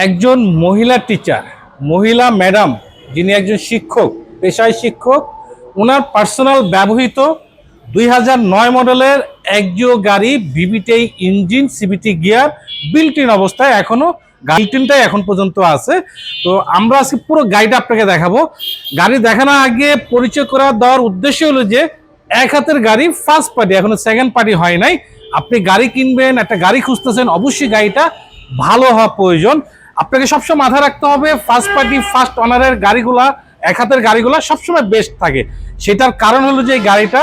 একজন মহিলা টিচার মহিলা ম্যাডাম যিনি একজন শিক্ষক, পেশায় শিক্ষক ওনার পার্সোনাল ব্যবহৃত দুই হাজার নয় মডেলের একজিও গাড়ি BBT engine CVT gear built in অবস্থায় এখনও গাড়িটিনটাই এখন পর্যন্ত আছে। তো আমরা আজকে পুরো গাড়িটা আপনাকে দেখাবো। গাড়ি দেখানোর আগে পরিচয় করা দেওয়ার উদ্দেশ্য হলো যে, এক হাতের গাড়ি ফার্স্ট পার্টি এখনও সেকেন্ড পার্টি হয় নাই। আপনি গাড়ি কিনবেন, একটা গাড়ি খুঁজতেছেন, অবশ্যই গাড়িটা ভালো হওয়া প্রয়োজন। আপনাকে সবসময় মাথায় রাখতে হবে ফার্স্ট পার্টি ফার্স্ট অনারের গাড়িগুলা এক হাতের গাড়িগুলা সবসময় বেস্ট থাকে। সেটার কারণ হলো যে এই গাড়িটা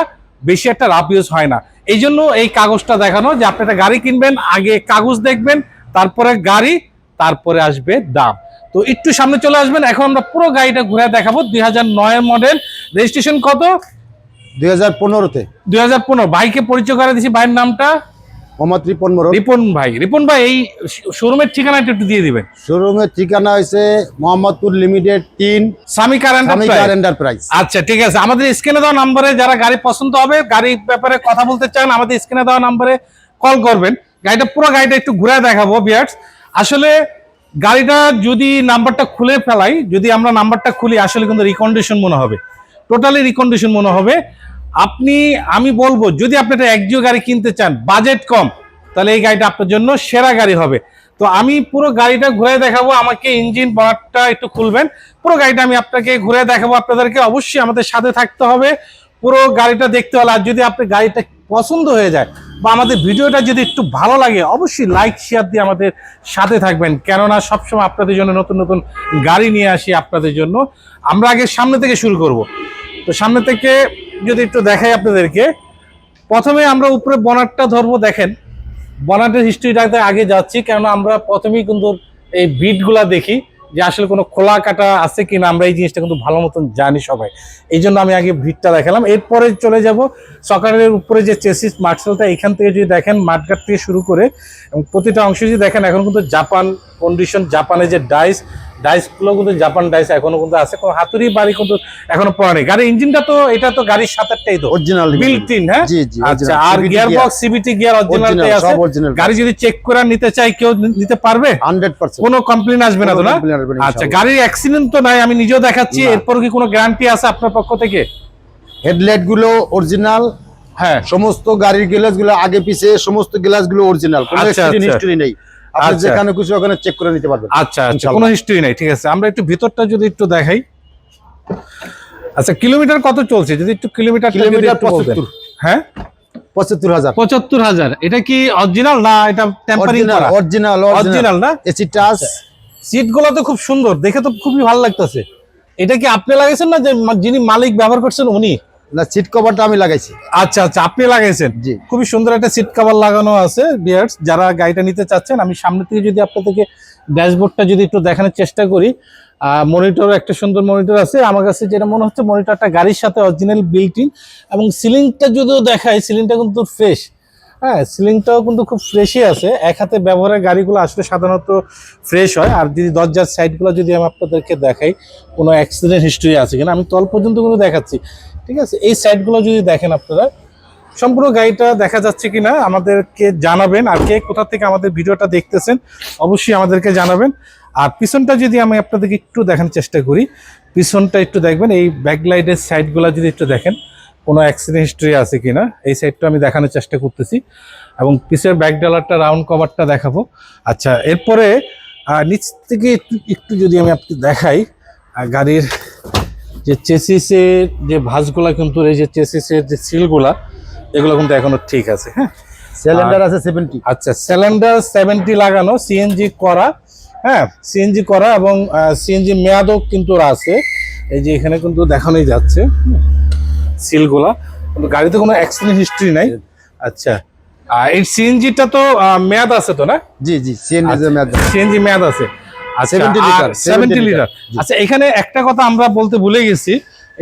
বেশি একটা রাফ ইউজ হয় না। এই জন্য এই কাগজটা দেখানো যে আপনি একটা গাড়ি কিনবেন আগে কাগজ দেখবেন তারপরে গাড়ি তারপরে আসবে দাম। তো একটু সামনে চলে আসবেন এখন আমরা পুরো গাড়িটা ঘুরে দেখাবো। দুই হাজার নয়ের মডেল রেজিস্ট্রেশন কত? দুই হাজার পনেরোতে। দুই হাজার পনেরো। বাইকে পরিচয় করে দিছি ভাইয়ের নামটা। মোহাম্মদ রিপন মোড় রিপন ভাই রিপন ভাই এই শোরুমের ঠিকানাটা একটু দিয়ে দিবেন। শোরুমের ঠিকানা হয়েছে মোহাম্মদপুর লিমিটেড তিন এন্টারপ্রাইজ আচ্ছা ঠিক আছে। আমাদের স্ক্রিনে দেওয়া নাম্বারে যারা গাড়ি পছন্দ হবে গাড়ির ব্যাপারে কথা বলতে চান আমাদের স্ক্রিনে দেওয়া নাম্বারে কল করবেন। গাড়িটা পুরো গাড়িটা একটু ঘুরে দেখাবো বিয়ার্স। আসলে গাড়িটা যদি নাম্বারটা খুলে ফেলাই যদি আমরা নাম্বারটা খুলি আসলে কিন্তু রিকন্ডিশন মনে হবে। টোটালি রিকন্ডিশন মনে হবে। আপনি, আমি বলব, যদি আপনি একটা একজিও গাড়ি কিনতে চান বাজেট কম, তাহলে এই গাড়িটা আপনার জন্য সেরা গাড়ি হবে। তো আমি পুরো গাড়িটা ঘুরে দেখাবো, আমাকে ইঞ্জিন বনারটা একটু খুলবেন। পুরো গাড়িটা আমি আপনাকে ঘুরে দেখাবো আপনাদেরকে, অবশ্যই আমাদের সাথে থাকতে হবে। পুরো গাড়িটা দেখতে হলে, আর যদি আপনি গাড়িটা পছন্দ হয়ে যায়, বা আমাদের ভিডিওটা যদি একটু ভালো লাগে, অবশ্যই লাইক শেয়ার দিয়ে আমাদের সাথে থাকবেন। কেননা সবসময় আপনাদের জন্য নতুন নতুন গাড়ি নিয়ে আসি আপনাদের জন্য। আমরা আগে সামনে থেকে শুরু করব। তো সামনে থেকে যদি একটু দেখাই আপনাদেরকে, প্রথমে আমরা উপরে বনারটা ধরবো, দেখেন। বনাটের হিস্ট্রিটাতে আগে যাচ্ছি, কেননা আমরা প্রথমেই কিন্তু এই বিটগুলা দেখি যে আসলে কোনো খোলা কাটা আছে কিনা, আমরা এই জিনিসটা কিন্তু ভালো মতন জানি সবাই। এই জন্য আমি আগে ভিটটা দেখালাম। এরপরে চলে যাব সকালের উপরে যে চেসিস মার্কসেলটা এখান থেকে যদি দেখেন, মাঠঘাট থেকে শুরু করে এবং প্রতিটা অংশ যদি দেখেন, এখন কিন্তু জাপান কন্ডিশন জাপানের যে ডাইস ডাইসগুলো কিন্তু জাপান ডাইস এখনও কিন্তু আছে। কোনো হাতুড়ি বাড়ি কিন্তু এখনও পড়া নেই। গাড়ির ইঞ্জিনটা তো এটা তো গাড়ির সাথেই তো। অরিজিনাল বিল্ট ইন হ্যাঁ? জি জি আচ্ছা আর গিয়ার বক্স সিবিটি গিয়ার অরিজিনালটাই আছে। গাড়ি যদি চেক করে নিতে চাই কেউ নিতে পারবে? হান্ড্রেড পার্সেন্ট কোনো কমপ্লেন আসবে না তো না? আচ্ছা গাড়ির অ্যাক্সিডেন্ট তো নাই আমি নিজেও দেখাচ্ছি। এরপর কি কোনো গ্যারান্টি আছে আপনার পক্ষ থেকে? হেডলাইটগুলো অরিজিনাল হ্যাঁ। সমস্ত গাড়ির গ্লাসগুলো আগে পিছে সমস্ত গ্লাসগুলো অরিজিনাল কোনো আচ্ছা, আচ্ছা। হিস্টরি নেই। আপনি আচ্ছা। যেখানে খুশি ওখানে চেক করে নিতে পারবেন। আচ্ছা আচ্ছা কোনো হিস্ট্রি নাই ঠিক আছে। আমরা একটু ভিতরটা যদি একটু দেখাই। আচ্ছা কিলোমিটার কত চলছে? যদি একটু কিলোমিটার কিলোমিটার পঁচাত্তর। হ্যাঁ? পঁচাত্তর হাজার। পঁচাত্তর হাজার। এটা কি অরিজিনাল না এটা টেম্পারিং অরিজিনাল অরিজিনাল অরিজিনাল না? AC touch. সিটগুলো তো খুব সুন্দর। দেখে তো খুবই ভালো লাগতেছে। এটা কি আপনি লাগাইছেন না যে যিনি মালিক ব্যবহার করছেন উনি? না সিট কভারটা আমি লাগাইছি। আচ্ছা আচ্ছা আপনি লাগাইছেন? জি। খুবই সুন্দর একটা সিট কভার লাগানো আছে বিয়ার্স যারা গাড়িটা নিতে চাচ্ছেন আমি সামনে থেকে যদি আপনাদেরকে ড্যাশবোর্ডটা যদি একটু দেখানোর চেষ্টা করি মনিটর একটা সুন্দর মনিটর আছে। আমার কাছে যেটা মনে হচ্ছে মনিটরটা গাড়ির সাথে অরিজিনাল বিল্ট ইন এবং সিলিংটা যদিও দেখায় সিলিংটা কিন্তু ফ্রেশ হ্যাঁ সিলিংটাও কিন্তু খুব ফ্রেশই আছে। এক হাতে ব্যবহারের গাড়িগুলো আসলে সাধারণত ফ্রেশ হয়। আর যদি দরজার সাইডগুলো যদি আমি আপনাদেরকে দেখাই কোনো অ্যাক্সিডেন্ট হিস্ট্রি আছে কিনা আমি তল পর্যন্ত কিন্তু দেখাচ্ছি। ঠিক আছে? এই সাইডগুলো যদি দেখেন আপনারা, সম্পূর্ণ গাড়িটা দেখা যাচ্ছে কিনা, আমাদেরকে জানাবেন আর কে কোথা থেকে আমাদের ভিডিওটা দেখতেছেন, অবশ্যই আমাদেরকে জানাবেন। আর পিছনটা যদি আমি আপনাদেরকে একটু দেখানোর চেষ্টা করি, পিছনটা একটু দেখবেন, এই ব্যাকলাইটের সাইডগুলো যদি একটু দেখেন, কোনো অ্যাক্সিডেন্ট হিস্ট্রি আছে কিনা, এই সাইডটা আমি দেখানোর চেষ্টা করতেছি। এবং পিছের ব্যাক ডালারটা রাউন্ড কভারটা দেখাবো। আচ্ছা এরপরে নিচ থেকে একটু একটু যদি আমি আপনি দেখাই গাড়ির যে চেসিসের যে ভাঁজগুলা কিন্তু এই যে চেসিসের যে সিলগুলা এগুলো কিন্তু এখনও ঠিক আছে হ্যাঁ? সিলিন্ডার আছে সেভেন্টি আচ্ছা সিলিন্ডার সেভেন্টি লাগানো সিএনজি করা হ্যাঁ? সিএনজি করা এবং সিএনজি মেয়াদও কিন্তু আছে। এই যে এখানে কিন্তু দেখানোই যাচ্ছে সিলগুলা। কিন্তু গাড়িতে কোনো অ্যাক্সিডেন্ট হিস্ট্রি নাই। আচ্ছা আর এই সিএনজিটা তো মেয়াদ আছে তো না? জি জি সিএনজি মেয়াদ সিএনজি মেয়াদ আছে। 70 লিটার, 70 70 লিটার আচ্ছা এখানে একটা কথা আমরা বলতে ভুলে গেছি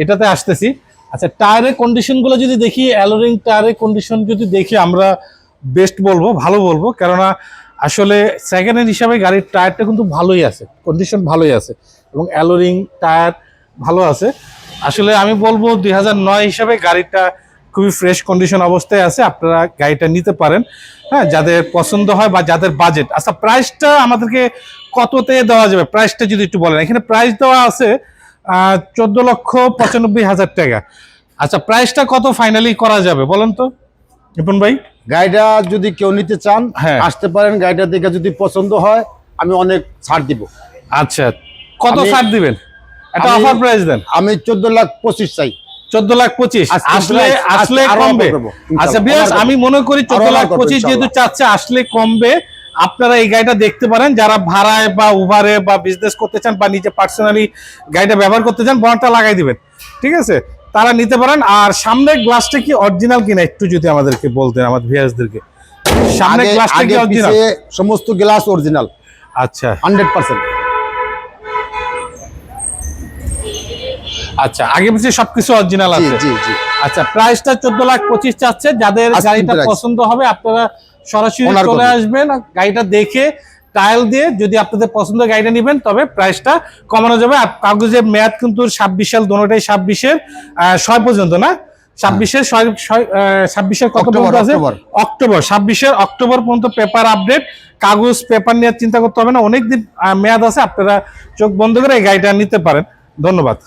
এটাতে আসতেছি। আচ্ছা টায়ারের কন্ডিশনগুলো যদি দেখি অ্যালোরিং টায়ারের কন্ডিশন যদি দেখি আমরা বেস্ট বলব ভালো বলব। কেননা আসলে সেকেন্ড হ্যান্ড হিসাবে গাড়ির টায়ারটা কিন্তু ভালোই আছে কন্ডিশন ভালোই আছে এবং অ্যালোরিং টায়ার ভালো আছে। আসলে আমি বলব দুই নয় হিসাবে গাড়িটা খুবই ফ্রেশ কন্ডিশন অবস্থায় আছে আপনারা গাড়িটা নিতে পারেন। হ্যাঁ যাদের পছন্দ হয় বা যাদের বাজেট আচ্ছা প্রাইসটা আমাদেরকে কততে দেওয়া যাবে? প্রাইসটা যদি একটু বলেন। এখানে প্রাইস দেওয়া আছে চোদ্দ লক্ষ পঁচানব্বই হাজার টাকা। আচ্ছা প্রাইসটা কত ফাইনালি করা যাবে বলেন তো? রিপন ভাই? গাড়িটা যদি কেউ নিতে চান হ্যাঁ। আসতে পারেন। গাড়িটা দেখে যদি পছন্দ হয় আমি অনেক ছাড় দিব। আচ্ছা কত ছাড় দিবেন? একটা অফার প্রাইস দেন। আমি চোদ্দ লাখ পঁচিশ চাই। চোদ্দ লাখ পঁচিশ। আসলে আসলে কমবে। আচ্ছা বিয়াস আমি মনে করি চোদ্দ লাখ পঁচিশ যেহেতু। চাচ্ছে আসলে কমবে। আপনারা এই গাড়িটা দেখতে পারেন। যারা ভাড়ায় বা উবারে বা বিজনেস করতে চান বা নিজে পার্সোনালি গাড়িটা ব্যবহার করতে চান বনটা লাগাই দিবেন। ঠিক আছে? তারা নিতে পারেন। আর সামনের গ্লাসটা কি অরিজিনাল কিনা একটু যদি আমাদেরকে বলতেন আমাদের ভিয়াসদেরকে সামনের গ্লাসটা কি অরিজিনাল সমস্ত গ্লাস অরিজিনাল আচ্ছা। হান্ড্রেড পার্সেন্ট আচ্ছা আগে পিছিয়ে সবকিছু অরিজিনাল আছে। জি জি। আচ্ছা প্রাইসটা চোদ্দ লাখ পঁচিশ চাচ্ছে। যাদের গাড়িটা পছন্দ হবে আপনারা সরাসরি চলে আসবেন গাড়িটা দেখে ট্রায়াল দিয়ে যদি আপনাদের পছন্দ গাড়িটা নেবেন তবে প্রাইসটা কমানো যাবে। আর কাগজের মেয়াদ কিন্তু ছাব্বিশ সাল দোনোটাই ছাব্বিশের ছয় পর্যন্ত না? ছাব্বিশের ছয় ছয়- ছাব্বিশের কত পর্যন্ত আছে? অক্টোবর। ছাব্বিশের অক্টোবর পর্যন্ত পেপার আপডেট কাগজ পেপার নিয়ে চিন্তা করতে হবে না। অনেক দিন মেয়াদ আছে আপনারা চোখ বন্ধ করে এই গাড়িটা নিতে পারেন। ধন্যবাদ।